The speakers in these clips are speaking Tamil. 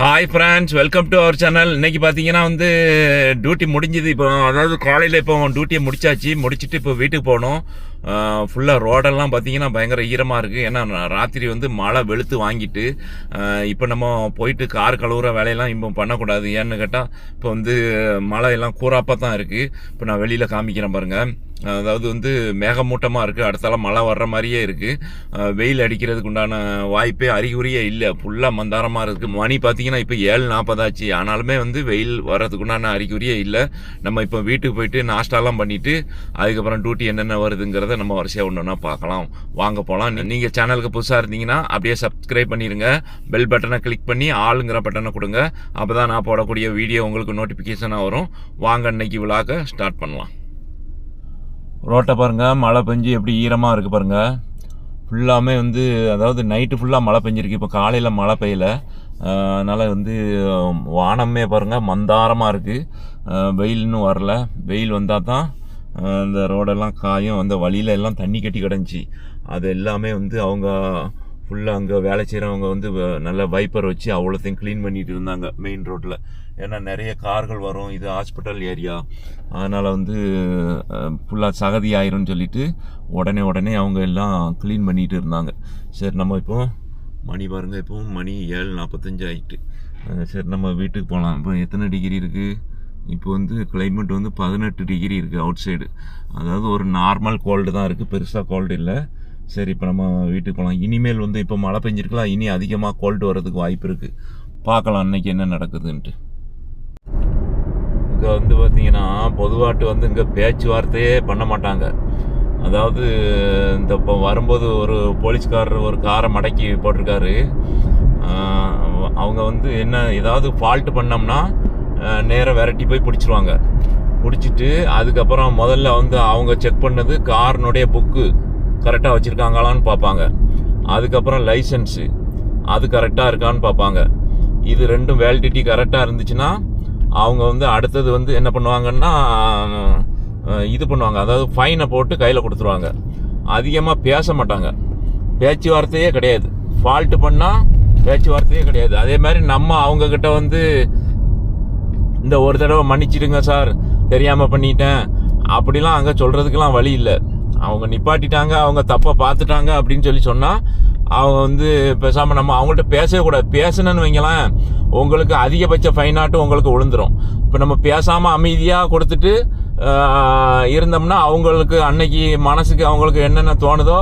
Hi friends welcome to our channel இன்னைக்கு பார்த்தீங்கன்னா வந்து டியூட்டி முடிஞ்சது. இப்போ அதாவது காலையில் இப்போ டியூட்டியை முடிச்சாச்சு. முடிச்சுட்டு இப்போ வீட்டுக்கு போனோம். ஃபுல்லாக ரோடெல்லாம் பார்த்தீங்கன்னா பயங்கர ஈரமாக இருக்குது ஏன்னா ராத்திரி வந்து மழை வெளுத்து வாங்கிட்டு இப்போ நம்ம போயிட்டு கார் கழுவுற வேலையெல்லாம் இப்போ பண்ணக்கூடாது. ஏன்னு கேட்டால் இப்போ வந்து மழை எல்லாம் கூறாப்பாக தான் இருக்குது இப்போ நான் வெளியில் காமிக்கிறேன் பாருங்கள் அதாவது வந்து மேகமூட்டமாக இருக்குது அடுத்தால மழை வர்ற மாதிரியே இருக்குது வெயில் அடிக்கிறதுக்கு உண்டான வாய்ப்பே அறிகுறியே இல்லை. ஃபுல்லாக மந்தாரமாக இருக்குது மணி பார்த்தீங்கன்னா இப்போ ஏழு நாற்பதாச்சு ஆனாலுமே வந்து வெயில் வர்றதுக்கு உண்டான அறிகுறியே இல்லை. நம்ம இப்போ வீட்டுக்கு போயிட்டு நாஷ்டாலாம் பண்ணிவிட்டு அதுக்கப்புறம் டியூட்டி என்னென்ன வருதுங்கிறத நம்ம வரிசையாக ஒன்று ஒன்றா பார்க்கலாம் வாங்க போகலாம் நீங்கள் சேனலுக்கு புதுசாக இருந்தீங்கன்னா அப்படியே சப்ஸ்கிரைப் பண்ணிடுங்க பெல் பட்டனை கிளிக் பண்ணி ஆளுங்கிற பட்டனை கொடுங்க. அப்போ தான் நான் போடக்கூடிய வீடியோ உங்களுக்கு நோட்டிஃபிகேஷனாக வரும். வாங்க இன்னைக்கு விழாக்க ஸ்டார்ட் பண்ணலாம். ரோட்டை பாருங்க மழை பெஞ்சு எப்படி ஈரமாக இருக்குது பாருங்க. ஃபுல்லாமே வந்து அதாவது நைட்டு ஃபுல்லாக மழை பெஞ்சிருக்கு. இப்போ காலையில் மழை பெய்யல. அதனால் வந்து வானமே பாருங்கள் மந்தாரமாக இருக்குது வெயில் இன்னும் வரல. வெயில் வந்தால் தான் இந்த ரோடெல்லாம் காயும். அந்த வழியில எல்லாம் தண்ணி கட்டி கிடந்துச்சு. அது எல்லாமே வந்து அவங்க ஃபுல்லாக அங்கே வேலை செய்கிறவங்க வந்து வ- நல்ல வைப்பர் வச்சு அவ்வளோத்தையும் க்ளீன் பண்ணிட்டு இருந்தாங்க மெயின் ரோட்டில் ஏன்னா நிறைய கார்கள் வரும். இது ஹாஸ்பிட்டல் ஏரியா அதனால் வந்து ஃபுல்லாக சகதி ஆயிரும்னு சொல்லிட்டு உடனே உடனே அவங்க எல்லாம் க்ளீன் பண்ணிட்டு இருந்தாங்க. சரி நம்ம இப்போ மணி பாருங்க இப்போ மணி ஏழு நாற்பத்தஞ்சு ஆயிட்டு. சரி நம்ம வீட்டுக்கு போகலாம் இப்போ எத்தனை டிகிரி இருக்குது இப்போ வந்து கிளைமேட் வந்து பதினெட்டு டிகிரி இருக்குது அவுட் சைடு அதாவது ஒரு நார்மல் கோல்டு தான் இருக்குது பெருசாக கோல்டு இல்லை. சரி இப்போ நம்ம வீட்டுக்கு போகலாம் இனிமேல் வந்து இப்போ மழை பெஞ்சிருக்கலாம் இனி அதிகமாக கோல்டு வர்றதுக்கு வாய்ப்பு இருக்குது பார்க்கலாம் அன்னைக்கு என்ன நடக்குதுன்ட்டு. இங்கே வந்து பார்த்தீங்கன்னா பொதுவாட்டு வந்து இங்கே பேச்சுவார்த்தையே பண்ண மாட்டாங்க. அதாவது இந்த இப்போ வரும்போது ஒரு போலீஸ்காரர் ஒரு காரை மடக்கி போட்டிருக்காரு. அவங்க வந்து என்ன ஏதாவது ஃபால்ட்டு பண்ணோம்னா நேராக விரட்டி போய் பிடிச்சிருவாங்க. பிடிச்சிட்டு அதுக்கப்புறம் முதல்ல வந்து அவங்க செக் பண்ணது காரனுடைய புக்கு கரெக்டாக வச்சுருக்காங்களான்னு பார்ப்பாங்க. அதுக்கப்புறம் லைசன்ஸு அது கரெக்டாக இருக்கான்னு பார்ப்பாங்க. இது ரெண்டும் வேலிடிட்டி கரெக்டாக இருந்துச்சுன்னா அவங்க வந்து அடுத்தது வந்து என்ன பண்ணுவாங்கன்னா இது பண்ணுவாங்க. அதாவது ஃபைனை போட்டு கையில் கொடுத்துருவாங்க. அதிகமாக பேச மாட்டாங்க. பேச்சுவார்த்தையே கிடையாது. ஃபால்ட்டு பண்ணால் பேச்சுவார்த்தையே கிடையாது. அதே மாதிரி நம்ம அவங்கக்கிட்ட வந்து இந்த ஒரு தடவை மன்னிச்சிடுங்க சார் தெரியாமல் பண்ணிட்டேன் அப்படிலாம் அங்கே சொல்கிறதுக்கெலாம் வழி இல்லை. அவங்க நிப்பாட்டிட்டாங்க அவங்க தப்பை பார்த்துட்டாங்க அப்படின்னு சொல்லி சொன்னால் அவங்க வந்து பேசாமல் நம்ம அவங்கள்ட்ட பேசவே கூடாது. பேசணும்னு வைங்களேன் உங்களுக்கு அதிகபட்ச ஃபைனாட்டும் உங்களுக்கு விழுந்துரும் இப்போ நம்ம பேசாமல் அமைதியாக கொடுத்துட்டு இருந்தோம்னா அவங்களுக்கு அன்னைக்கு மனசுக்கு அவங்களுக்கு என்னென்ன தோணுதோ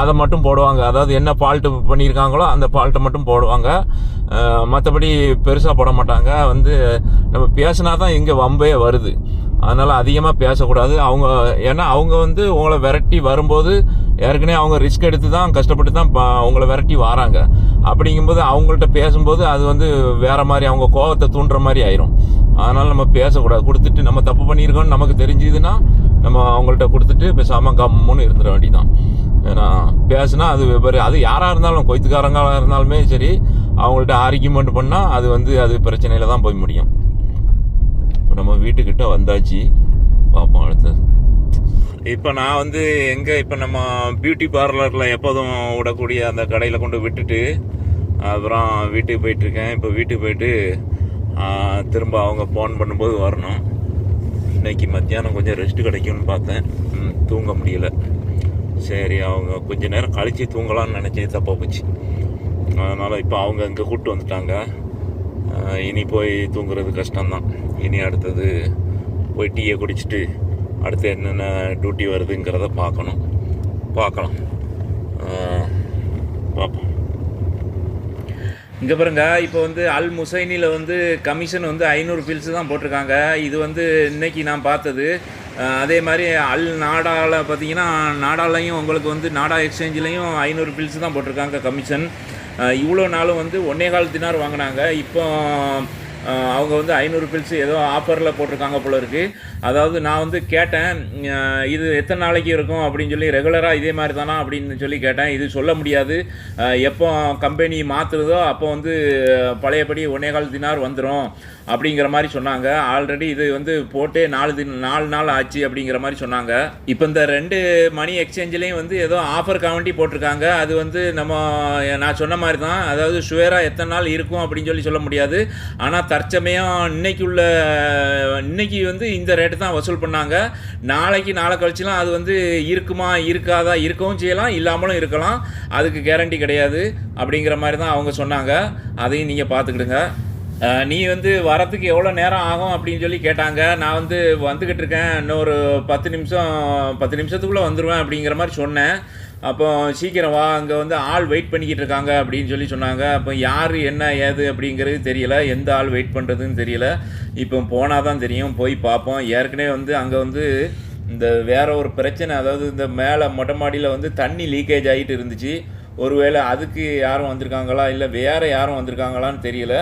அதை மட்டும் போடுவாங்க. அதாவது என்ன ஃபால்ட்டு பண்ணியிருக்காங்களோ அந்த ஃபால்ட்டை மட்டும் போடுவாங்க. மற்றபடி பெருசாக போட மாட்டாங்க. வந்து நம்ம பேசினா தான் இங்கே வம்பே வருது. அதனால் அதிகமாக பேசக்கூடாது. அவங்க ஏன்னா அவங்க வந்து உங்களை விரட்டி வரும்போது ஏற்கனவே அவங்க ரிஸ்க் எடுத்து தான் கஷ்டப்பட்டு தான் ப- உங்களை விரட்டி வராங்க. அப்படிங்கும்போது அவங்கள்ட்ட பேசும்போது அது வந்து வேற மாதிரி அவங்க கோவத்தை தூண்டுற மாதிரி ஆயிரும். அதனால் நம்ம பேசக்கூடாது. கொடுத்துட்டு நம்ம தப்பு பண்ணியிருக்கோம்னு நமக்கு தெரிஞ்சுதுன்னா நம்ம அவங்கள்ட்ட கொடுத்துட்டு பேசாமல் கம்முன்னு இருந்துட வேண்டியதான் ஏன்னா பேசுனா அது வெவ்வேறு அது யாராக இருந்தாலும் கொய்த்துக்காரங்களாக இருந்தாலுமே சரி அவங்கள்ட்ட ஆர்கியூமெண்ட் பண்ணால் அது வந்து அது பிரச்சனையில் தான் போய் முடியும். இப்போ நம்ம வீட்டுக்கிட்ட வந்தாச்சு. பார்ப்போம் அடுத்தது இப்போ நான் வந்து எங்கே இப்போ நம்ம பியூட்டி பார்லரில் எப்போதும் விடக்கூடிய அந்த கடையில் கொண்டு விட்டுட்டு அப்புறம் வீட்டுக்கு போயிட்டுருக்கேன் இப்போ வீட்டுக்கு போயிட்டு திரும்ப அவங்க ஃபோன் பண்ணும்போது வரணும். இன்னைக்கு மத்தியானம் கொஞ்சம் ரெஸ்ட் கிடைக்கும்னு பார்த்தேன். தூங்க முடியல. சரி அவங்க கொஞ்ச நேரம் கழித்து தூங்கலாம்னு நினச்சி தப்பாக போச்சு. அதனால் இப்போ அவங்க இங்கே கூப்பிட்டு வந்துட்டாங்க. இனி போய் தூங்குறது கஷ்டம்தான். இனி அடுத்தது போய் டீயை குடிச்சிட்டு அடுத்து என்னென்ன டியூட்டி வருதுங்கிறத பார்க்கணும். பார்க்கலாம். பார்ப்போம். இங்கே பாருங்க இப்போ வந்து அல் முசைனியில் வந்து கமிஷன் வந்து ஐநூறு பில்ஸ் தான் போட்டிருக்காங்க. இது வந்து இன்னைக்கு நான் பார்த்தது. அதே மாதிரி அல் நாடாவில் பார்த்தீங்கன்னா நாடாலையும் உங்களுக்கு வந்து நாடா எக்ஸ்சேஞ்சிலையும் ஐநூறு பில்ஸ் தான் போட்டிருக்காங்க கமிஷன் இவ்வளோ நாளும் வந்து ஒன்னே கால் தினார் வாங்கினாங்க. இப்போ அவங்க வந்து ஐநூறு பில்ஸ் ஏதோ ஆஃபரில் போட்டிருக்காங்க போல இருக்குது அதாவது நான் வந்து கேட்டேன் இது எத்தனை நாளைக்கு இருக்கும் அப்படின்னு சொல்லி ரெகுலராக இதே மாதிரி தானா அப்படின்னு சொல்லி கேட்டேன். இது சொல்ல முடியாது. எப்போ கம்பெனி மாற்றுறதோ அப்போ வந்து பழையபடி ஒன்னே கால் தினார் வந்துடும் அப்படிங்கிற மாதிரி சொன்னாங்க. ஆல்ரெடி இது வந்து போட்டே நாலு தின் நாலு நாள் ஆச்சு அப்படிங்கிற மாதிரி சொன்னாங்க. இப்போ இந்த ரெண்டு மணி எக்ஸ்சேஞ்சிலையும் வந்து ஏதோ ஆஃபர் காவண்டி போட்டிருக்காங்க. அது வந்து நம்ம நான் சொன்ன மாதிரி தான். அதாவது சுவேராக எத்தனை நாள் இருக்கும் அப்படின்னு சொல்லி சொல்ல முடியாது. ஆனால் தற்சமயம் இன்னைக்கு உள்ள இன்னைக்கு வந்து இந்த ரேட்டு தான் வசூல் பண்ணாங்க. நாளைக்கு நாளை கழிச்சுலாம் அது வந்து இருக்குமா இருக்காதா இருக்கவும் செய்யலாம் இல்லாமலும் இருக்கலாம். அதுக்கு கேரண்டி கிடையாது அப்படிங்கிற மாதிரி தான் அவங்க சொன்னாங்க. அதையும் நீங்கள் பார்த்துக்கிடுங்க. நீ வந்து வரத்துக்கு எவ்வளோ நேரம் ஆகும் அப்படின்னு சொல்லி கேட்டாங்க. நான் வந்து வந்துக்கிட்டு இருக்கேன். இன்னொரு பத்து நிமிஷம் பத்து நிமிஷத்துக்குள்ளே வந்துடுவேன் அப்படிங்கிற மாதிரி சொன்னேன். அப்போ சீக்கிரம் வா அங்கே வந்து ஆள் வெயிட் பண்ணிக்கிட்டு இருக்காங்க அப்படின்னு சொல்லி சொன்னாங்க. அப்போ யார் என்ன ஏது அப்படிங்கிறது தெரியல. எந்த ஆள் வெயிட் பண்ணுறதுன்னு தெரியல. இப்போ போனால் தான் தெரியும். போய் பார்ப்போம். ஏற்கனவே வந்து அங்கே வந்து இந்த வேற ஒரு பிரச்சனை அதாவது இந்த மேலே மொட்டை மாடியில் வந்து தண்ணி லீக்கேஜ் ஆகிட்டு இருந்துச்சு. ஒருவேளை அதுக்கு யாரும் வந்திருக்காங்களா? இல்லை வேறு யாரும் வந்திருக்காங்களான்னு தெரியல.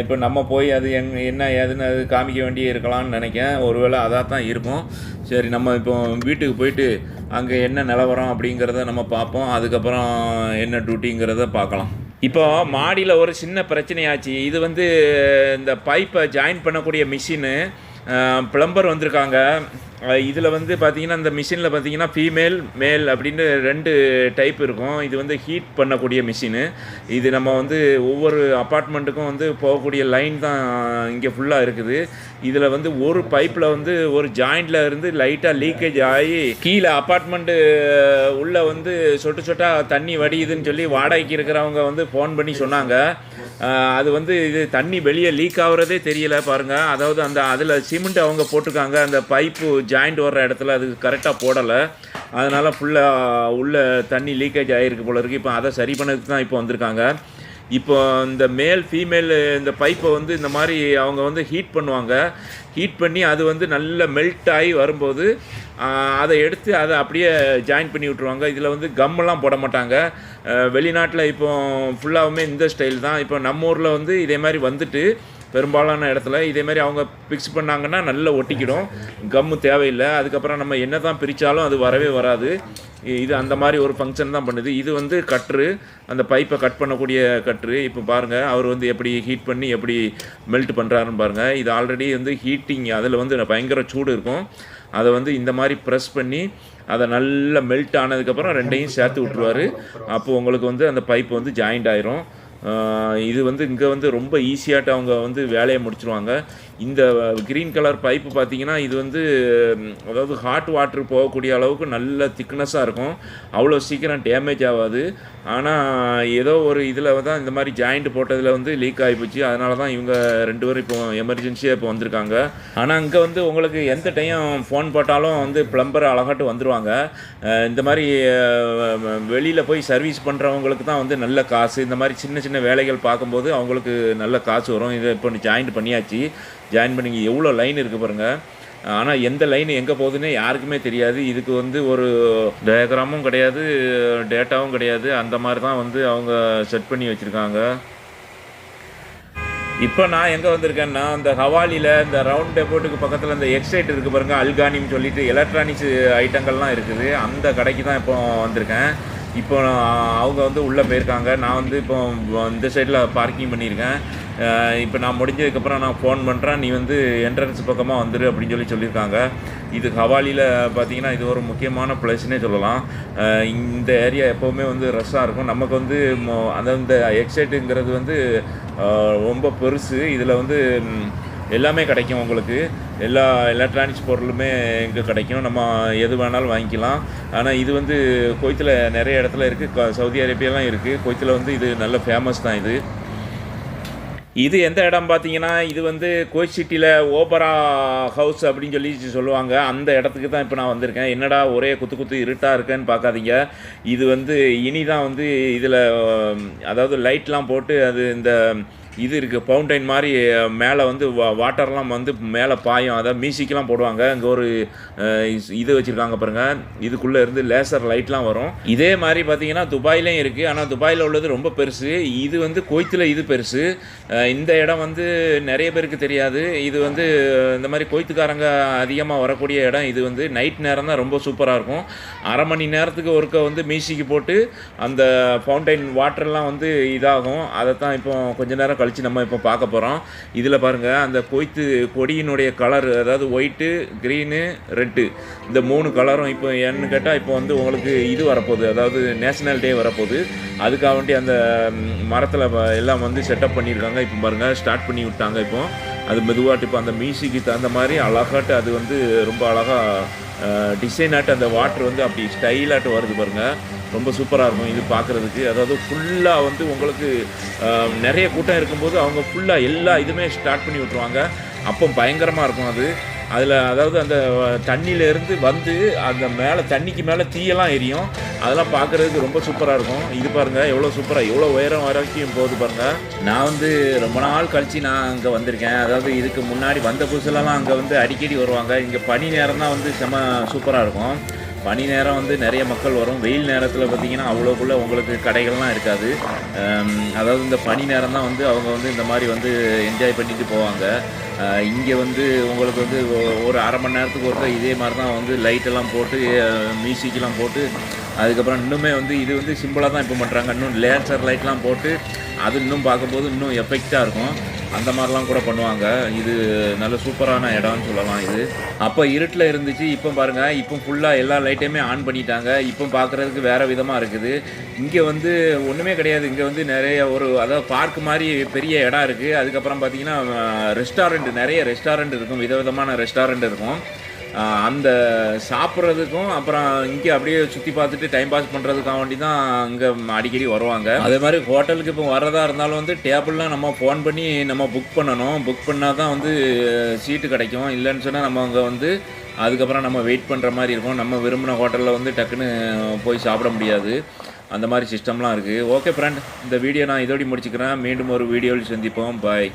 இப்போ நம்ம போய் அது எங் என்ன ஏதுன்னு அது காமிக்க வேண்டியே இருக்கலாம்னு நினைக்கேன் ஒருவேளை அதாக தான் இருக்கும். சரி நம்ம இப்போ வீட்டுக்கு போயிட்டு அங்கே என்ன நிலவரம் அப்படிங்கிறத நம்ம பார்ப்போம். அதுக்கப்புறம் என்ன டியூட்டிங்கிறத பார்க்கலாம். இப்போ மாடியில் ஒரு சின்ன பிரச்சனையாச்சு. இது வந்து இந்த பைப்பை ஜாயின் பண்ணக்கூடிய மிஷினு ப்ளம்பர் வந்திருக்காங்க. இதில் வந்து பார்த்தீங்கன்னா அந்த மிஷினில் பார்த்தீங்கன்னா ஃபீமேல் மேல் அப்படின்னு ரெண்டு டைப் இருக்கும். இது வந்து ஹீட் பண்ணக்கூடிய மிஷினு. இது நம்ம வந்து ஒவ்வொரு அப்பார்ட்மெண்ட்டுக்கும் வந்து போகக்கூடிய லைன் தான் இங்கே ஃபுல்லாக இருக்குது. இதில் வந்து ஒரு பைப்பில் வந்து ஒரு ஜாயிண்டில் இருந்து லைட்டாக லீக்கேஜ் ஆகி கீழே அப்பார்ட்மெண்ட்டு உள்ளே வந்து சொட்டு சொட்டாக தண்ணி வடியுதுன்னு சொல்லி வாடகைக்கு இருக்கிறவங்க வந்து ஃபோன் பண்ணி சொன்னாங்க. அது வந்து இது தண்ணி வெளியே லீக் ஆகுறதே தெரியல பாருங்கள் அதாவது அந்த அதில் சிமெண்ட் அவங்க போட்டிருக்காங்க. அந்த பைப்பு ஜாயிண்ட் வர்ற இடத்துல அது கரெக்டாக போடலை. அதனால் ஃபுல்லாக உள்ள தண்ணி லீக்கேஜ் ஆகிருக்கு போல இருக்குது இப்போ அதை சரி பண்ணதுக்கு தான் இப்போ வந்திருக்காங்க. இப்போ இந்த மேல் ஃபீமேல் இந்த பைப்பை வந்து இந்த மாதிரி அவங்க வந்து ஹீட் பண்ணுவாங்க. ஹீட் பண்ணி அது வந்து நல்ல மெல்ட் ஆகி வரும்போது அதை எடுத்து அதை அப்படியே ஜாயின் பண்ணி விட்ருவாங்க இதில் வந்து கம்மெல்லாம் போட மாட்டாங்க. வெளிநாட்டில் இப்போ ஃபுல்லாகவுமே இந்த ஸ்டைல் தான். இப்போ நம்ம ஊரில் வந்து இதே மாதிரி வந்துட்டு பெரும்பாலான இடத்துல இதேமாதிரி அவங்க ஃபிக்ஸ் பண்ணாங்கன்னா நல்லா ஒட்டிக்கிடும். கம்மு தேவையில்லை. அதுக்கப்புறம் நம்ம என்ன தான் பிரித்தாலும் அது வரவே வராது. இது அந்த மாதிரி ஒரு ஃபங்க்ஷன் தான் பண்ணுது. இது வந்து கட்ரு அந்த பைப்பை கட் பண்ணக்கூடிய கட்ரு இப்போ பாருங்கள் அவர் வந்து எப்படி ஹீட் பண்ணி எப்படி மெல்ட் பண்ணுறாருன்னு பாருங்கள் இது ஆல்ரெடி வந்து ஹீட்டிங் அதில் வந்து பயங்கர சூடு இருக்கும். அதை வந்து இந்த மாதிரி ப்ரெஸ் பண்ணி அதை நல்லா மெல்ட் ஆனதுக்கப்புறம் ரெண்டையும் சேர்த்து விட்ருவாரு அப்போது உங்களுக்கு வந்து அந்த பைப் வந்து ஜாயிண்ட் ஆயிரும். இது வந்து இங்கே வந்து ரொம்ப ஈஸியாட்டு அவங்க வந்து வேலையை முடிச்சிருவாங்க. இந்த க்ரீன் கலர் பைப்பு பார்த்தீங்கன்னா இது வந்து அதாவது ஹாட் வாட்டர் போகக்கூடிய அளவுக்கு நல்ல திக்னஸாக இருக்கும். அவ்வளோ சீக்கிரம் டேமேஜ் ஆகாது. ஆனால் ஏதோ ஒரு இதில் தான் இந்த மாதிரி ஜாயிண்ட் போட்டதில் வந்து லீக் ஆகிப்போச்சு அதனால தான் இவங்க ரெண்டு பேரும் இப்போ எமர்ஜென்சியாக இப்போ வந்திருக்காங்க. ஆனால் அங்கே வந்து உங்களுக்கு எந்த டைம் ஃபோன் போட்டாலும் வந்து ப்ளம்பர் அழகாட்டு வந்துடுவாங்க இந்த மாதிரி வெளியில் போய் சர்வீஸ் பண்ணுறவங்களுக்கு தான் வந்து நல்ல காசு. இந்த மாதிரி சின்ன சின்ன வேலைகள் பார்க்கும்போது அவங்களுக்கு நல்ல காசு வரும். இதை இப்போ ஜாயிண்ட் பண்ணியாச்சு. ஜாயின் பண்ணி எவ்வளோ லைன் இருக்குது பாருங்கள் ஆனால் எந்த லைன் எங்கே போகுதுன்னே யாருக்குமே தெரியாது. இதுக்கு வந்து ஒரு டயக்ராமும் கிடையாது டேட்டாவும் கிடையாது. அந்த மாதிரி தான் வந்து அவங்க செட் பண்ணி வச்சுருக்காங்க. இப்போ நான் எங்கே வந்திருக்கேன்னா இந்த ஹவாலியில் இந்த ரவுண்ட் டெபோட்டுக்கு பக்கத்தில் இந்த எக்ஸைட் இருக்குது பாருங்கள் அல்கானின்னு சொல்லிட்டு எலக்ட்ரானிக்ஸ் ஐட்டங்கள்லாம் இருக்குது. அந்த கடைக்கு தான் இப்போ வந்திருக்கேன். இப்போ அவங்க வந்து உள்ளே போயிருக்காங்க. நான் வந்து இப்போ இந்த சைடில் பார்க்கிங் பண்ணியிருக்கேன். இப்போ நான் முடிஞ்சதுக்கப்புறம் நான் ஃபோன் பண்ணுறேன் நீ வந்து என்ட்ரன்ஸ் பக்கமாக வந்துடு அப்படின்னு சொல்லி சொல்லியிருக்காங்க. இது ஹவாலியில் பார்த்தீங்கன்னா இது ஒரு முக்கியமான பிளேஸ்னே சொல்லலாம். இந்த ஏரியா எப்போவுமே வந்து ரஷ்ஷாக இருக்கும். நமக்கு வந்து அந்த எக்ஸைட்டுங்கிறது வந்து ரொம்ப பெருசு. இதில் வந்து எல்லாமே கிடைக்கும் உங்களுக்கு. எல்லா எலக்ட்ரானிக்ஸ் பொருளுமே இங்கே கிடைக்கும். நம்ம எது வேணாலும் வாங்கிக்கலாம். ஆனால் இது வந்து கொய்த்தில் நிறைய இடத்துல இருக்குது சவுதி அரேபியாலாம் இருக்குது கொய்த்தில் வந்து இது நல்ல ஃபேமஸ் தான் இது. இது எந்த இடம் பார்த்தீங்கன்னா இது வந்து கோச் சிட்டியில் ஓபரா ஹவுஸ் அப்படின்னு சொல்லி சொல்லுவாங்க. அந்த இடத்துக்கு தான் இப்போ நான் வந்திருக்கேன். என்னடா ஒரே குத்து குத்து இருட்டாக இருக்கேன்னு பார்க்காதீங்க. இது வந்து இனி தான் வந்து இதில் அதாவது லைட்லாம் போட்டு அது இந்த இது இருக்குது ஃபவுண்டைன் மாதிரி மேலே வந்து வா வாட்டர்லாம் வந்து மேலே பாயும். அதான் மியூசிக்லாம் போடுவாங்க. இங்கே ஒரு இது வச்சுருக்காங்க பாருங்கள் இதுக்குள்ளே இருந்து லேசர் லைட்லாம் வரும். இதே மாதிரி பார்த்தீங்கன்னா துபாயிலையும் இருக்குது ஆனால் துபாயில் உள்ளது ரொம்ப பெருசு. இது வந்து கொய்த்தில் இது பெருசு. இந்த இடம் வந்து நிறைய பேருக்கு தெரியாது. இது வந்து இந்த மாதிரி கொய்த்துக்காரங்க அதிகமாக வரக்கூடிய இடம். இது வந்து நைட் நேரம் தான் ரொம்ப சூப்பராக இருக்கும். அரை மணி நேரத்துக்கு ஒருக்க வந்து மியூசிக் போட்டு அந்த ஃபவுண்டைன் வாட்டர்லாம் வந்து இதாகும். அதை தான் இப்போ கொஞ்ச நேரம் கழித்து நம்ம இப்போ பார்க்க போகிறோம் இதில் பாருங்கள் அந்த கொய்த்து கொடியினுடைய கலர் அதாவது ஒயிட்டு க்ரீனு ரெட்டு இந்த மூணு கலரும் இப்போ என்னன்னு கேட்டால் இப்போ வந்து உங்களுக்கு இது வரப்போகுது. அதாவது நேஷனல் டே வரப்போகுது. அதுக்காக வேண்டி அந்த மரத்தில் எல்லாம் வந்து செட்டப் பண்ணியிருக்காங்க. இப்போ பாருங்கள் ஸ்டார்ட் பண்ணி விட்டாங்க இப்போ. அது மெதுவாட்டு இப்போ அந்த மியூசிக்கு தகுந்த மாதிரி அழகாட்டு அது வந்து ரொம்ப அழகாக டிசைனாட்டு அந்த வாட்ரு வந்து அப்படி ஸ்டைலாட்டு வருது பாருங்கள் ரொம்ப சூப்பராக இருக்கும் இது பார்க்குறதுக்கு அதாவது ஃபுல்லாக வந்து உங்களுக்கு நிறைய கூட்டம் இருக்கும்போது அவங்க ஃபுல்லாக எல்லா இதுவுமே ஸ்டார்ட் பண்ணி விட்ருவாங்க அப்போ பயங்கரமாக இருக்கும் அது. அதில் அதாவது அந்த தண்ணியிலேருந்து வந்து அந்த மேலே தண்ணிக்கு மேலே தீயெல்லாம் எரியும். அதெல்லாம் பார்க்குறதுக்கு ரொம்ப சூப்பராக இருக்கும். இது பாருங்கள் எவ்வளோ சூப்பராக எவ்வளோ உயரம் வரைக்கும் போகுது பாருங்கள் நான் வந்து ரொம்ப நாள் கழித்து நான் அங்கே வந்திருக்கேன். அதாவது இதுக்கு முன்னாடி வந்த புதுசுலலாம் அங்கே வந்து அடிக்கடி வருவாங்க. இங்கே பனி நேரம் தான் வந்து செம சூப்பராக இருக்கும். பனி நேரம் வந்து நிறைய மக்கள் வரும். வெயில் நேரத்தில் பார்த்தீங்கன்னா அவ்வளோக்குள்ள உங்களுக்கு கடைகள்லாம் இருக்காது. அதாவது இந்த பனி நேரம் தான் வந்து அவங்க வந்து இந்த மாதிரி வந்து என்ஜாய் பண்ணிட்டு போவாங்க. இங்கே வந்து உங்களுக்கு வந்து ஒரு அரை மணி நேரத்துக்கு ஒருத்தர் இதே மாதிரி தான் வந்து லைட்டெல்லாம் போட்டு மியூசிக்லாம் போட்டு அதுக்கப்புறம் இன்னுமே வந்து இது வந்து சிம்பிளாக தான் இப்போ பண்ணுறாங்க இன்னும் லேசர் லைட்லாம் போட்டு அது இன்னும் பார்க்கும்போது இன்னும் எஃபெக்டாக இருக்கும். அந்த மாதிரிலாம் கூட பண்ணுவாங்க. இது நல்ல சூப்பரான இடம்னு சொல்லலாம் இது. அப்போ இருட்டில் இருந்துச்சு இப்போ பாருங்கள் இப்போ ஃபுல்லாக எல்லா லைட்டையுமே ஆன் பண்ணிட்டாங்க. இப்போ பார்க்குறதுக்கு வேறு விதமாக இருக்குது. இங்கே வந்து ஒன்றுமே கிடையாது. இங்கே வந்து நிறைய ஒரு அதாவது பார்க் மாதிரி பெரிய இடம் இருக்குது அதுக்கப்புறம் பார்த்தீங்கன்னா ரெஸ்டாரண்ட் நிறைய ரெஸ்டாரண்ட் இருக்கும். விதவிதமான ரெஸ்டாரண்ட் இருக்கும். அந்த சாப்பிட்றதுக்கும் அப்புறம் இங்கே அப்படியே சுற்றி பார்த்துட்டு டைம் பாஸ் பண்ணுறதுக்காக வேண்டி தான் அங்கே அடிக்கடி வருவாங்க. அதே மாதிரி ஹோட்டலுக்கு இப்போ வர்றதா இருந்தாலும் வந்து டேபிள்லாம் நம்ம ஃபோன் பண்ணி நம்ம புக் பண்ணணும். புக் பண்ணால் தான் வந்து சீட்டு கிடைக்கும். இல்லைன்னு சொன்னால் நம்ம அங்கே வந்து அதுக்கப்புறம் நம்ம வெயிட் பண்ணுற மாதிரி இருக்கும். நம்ம விரும்பின ஹோட்டலில் வந்து டக்குன்னு போய் சாப்பிட முடியாது. அந்த மாதிரி சிஸ்டம்லாம் இருக்குது ஓகே ஃப்ரெண்ட் இந்த வீடியோ நான் இதோடி முடிச்சுக்கிறேன். மீண்டும் ஒரு வீடியோவில் சந்திப்போம். பாய்